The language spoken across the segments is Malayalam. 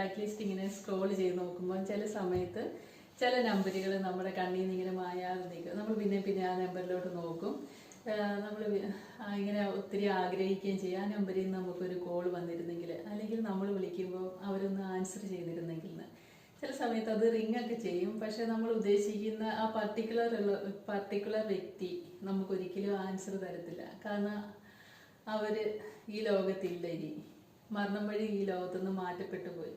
കോണ്ടാക്ട് ലിസ്റ്റ് ഇങ്ങനെ സ്ക്രോൾ ചെയ്ത് നോക്കുമ്പോൾ ചില സമയത്ത് ചില നമ്പറുകൾ നമ്മുടെ കണ്ണിൽ നിന്ന് ഇങ്ങനെ മായാതെ നിൽക്കും നമ്മൾ പിന്നെ പിന്നെ ആ നമ്പറിലോട്ട് നോക്കും. നമ്മൾ ഇങ്ങനെ ഒത്തിരി ആഗ്രഹിക്കുകയും ചെയ്യും. ആ നമ്പറിൽ നിന്ന് നമുക്കൊരു കോൾ വന്നിരുന്നെങ്കിൽ അല്ലെങ്കിൽ നമ്മൾ വിളിക്കുമ്പോൾ അവരൊന്ന് ആൻസർ ചെയ്തിരുന്നെങ്കിൽ ചില സമയത്ത് അത് റിംഗ് ഒക്കെ ചെയ്യും. പക്ഷെ നമ്മൾ ഉദ്ദേശിക്കുന്ന ആ പർട്ടിക്കുലർ പർട്ടിക്കുലർ വ്യക്തി നമുക്കൊരിക്കലും ആൻസർ തരത്തില്ല. കാരണം അവർ ഈ ലോകത്തില്ല ഇനി. മരണം വഴി ഈ ലോകത്തുനിന്ന് മാറ്റപ്പെട്ടു പോയി.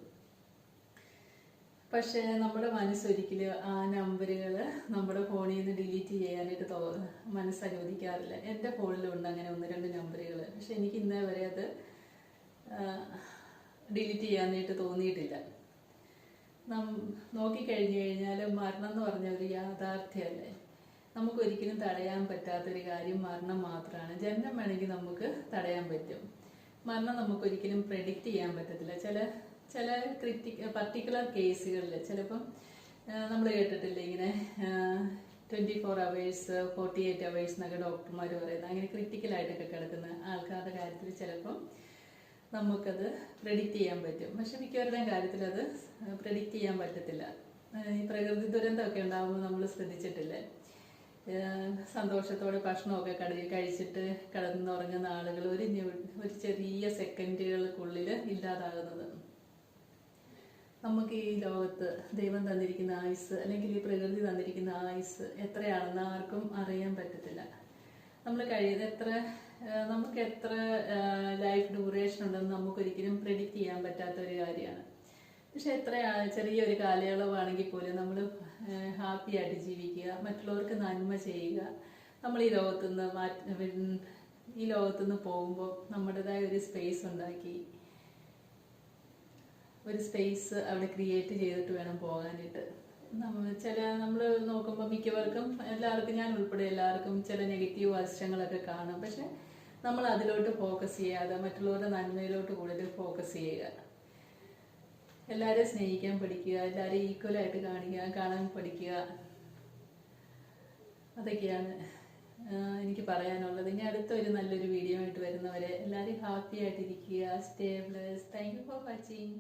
പക്ഷേ നമ്മുടെ മനസ്സൊരിക്കലും ആ നമ്പറുകൾ നമ്മുടെ ഫോണിൽ നിന്ന് ഡിലീറ്റ് ചെയ്യാനായിട്ട് തോ മനസ്സ് അനുവദിക്കാറില്ല എന്റെ ഫോണിലുണ്ട് അങ്ങനെ ഒന്ന് രണ്ട് നമ്പറുകൾ പക്ഷെ എനിക്ക് ഇന്നേ വരെ അത് ഡിലീറ്റ് ചെയ്യാനായിട്ട് തോന്നിയിട്ടില്ല. നോക്കിക്കഴിഞ്ഞു കഴിഞ്ഞാൽ മരണം എന്ന് പറഞ്ഞ ഒരു യാഥാർത്ഥ്യമല്ലേ? നമുക്കൊരിക്കലും തടയാൻ പറ്റാത്തൊരു കാര്യം മരണം മാത്രമാണ്. ജനനം വേണമെങ്കിൽ നമുക്ക് തടയാൻ പറ്റും. മരണം നമുക്കൊരിക്കലും പ്രെഡിക്റ്റ് ചെയ്യാൻ പറ്റത്തില്ല. ചില ചില ക്രിറ്റി പർട്ടിക്കുലർ കേസുകളിൽ ചിലപ്പം നമ്മൾ കേട്ടിട്ടില്ല ഇങ്ങനെ twenty four hours forty eight hours എന്നൊക്കെ ഡോക്ടർമാർ പറയുന്നത് അങ്ങനെ ക്രിറ്റിക്കലായിട്ടൊക്കെ കിടക്കുന്ന ആൾക്കാരുടെ കാര്യത്തിൽ ചിലപ്പം നമുക്കത് പ്രെഡിക്റ്റ് ചെയ്യാൻ പറ്റും. പക്ഷെ മിക്കവരുടെയും കാര്യത്തിൽ അത് പ്രെഡിക്റ്റ് ചെയ്യാൻ പറ്റത്തില്ല. ഈ പ്രകൃതി ദുരന്തമൊക്കെ ഉണ്ടാകുമ്പോൾ നമ്മൾ ശ്രദ്ധിച്ചിട്ടില്ലേ? സന്തോഷത്തോടെ ഭക്ഷണമൊക്കെ കടി കഴിച്ചിട്ട് കിടന്നുറങ്ങുന്ന ആളുകൾ ഒരു ഒരു ചെറിയ സെക്കൻഡുകൾക്കുള്ളിൽ ഇല്ലാതാകുന്നത്. നമുക്ക് ഈ ലോകത്ത് ദൈവം തന്നിരിക്കുന്ന ആയുസ് അല്ലെങ്കിൽ ഈ പ്രകൃതി തന്നിരിക്കുന്ന ആയുസ് എത്രയാണെന്ന് ആർക്കും അറിയാൻ പറ്റത്തില്ല. നമ്മൾ കഴിയുന്ന എത്ര നമുക്ക് എത്ര ലൈഫ് ഡ്യൂറേഷൻ ഉണ്ടെന്ന് നമുക്കൊരിക്കലും പ്രെഡിക്റ്റ് ചെയ്യാൻ പറ്റാത്ത ഒരു കാര്യമാണ്. പക്ഷെ എത്ര ചെറിയൊരു കാലയളവാണെങ്കിൽ പോലും നമ്മൾ ഹാപ്പി ആയിട്ട് ജീവിക്കുക മറ്റുള്ളവർക്ക് നന്മ ചെയ്യുക നമ്മൾ ഈ ലോകത്തുനിന്ന് മാറ്റ ഈ ലോകത്തുനിന്ന് പോകുമ്പോൾ നമ്മുടേതായ ഒരു സ്പേസ് ഉണ്ടാക്കി ഒരു സ്പേസ് അവിടെ ക്രിയേറ്റ് ചെയ്തിട്ട് വേണം പോകാനായിട്ട്. നമ്മൾ ചില നമ്മൾ നോക്കുമ്പോൾ മിക്കവർക്കും എല്ലാവർക്കും ഞാൻ ഉൾപ്പെടെ എല്ലാവർക്കും ചില നെഗറ്റീവ് വശങ്ങളൊക്കെ കാണും. പക്ഷെ നമ്മൾ അതിലോട്ട് ഫോക്കസ് ചെയ്യാതെ മറ്റുള്ളവരുടെ നന്മയിലോട്ട് കൂടുതൽ ഫോക്കസ് ചെയ്യുക. എല്ലാവരെയും സ്നേഹിക്കാൻ പഠിക്കുക എല്ലാവരെയും ഈക്വലായിട്ട് കാണിക്കുക കാണാൻ പഠിക്കുക. അതൊക്കെയാണ് എനിക്ക് പറയാനുള്ളത്. ഇനി അടുത്തൊരു നല്ലൊരു വീഡിയോ ആയിട്ട് വരുന്നവരെ എല്ലാവരും ഹാപ്പി ആയിട്ടിരിക്കുക. Stay blessed thank you for watching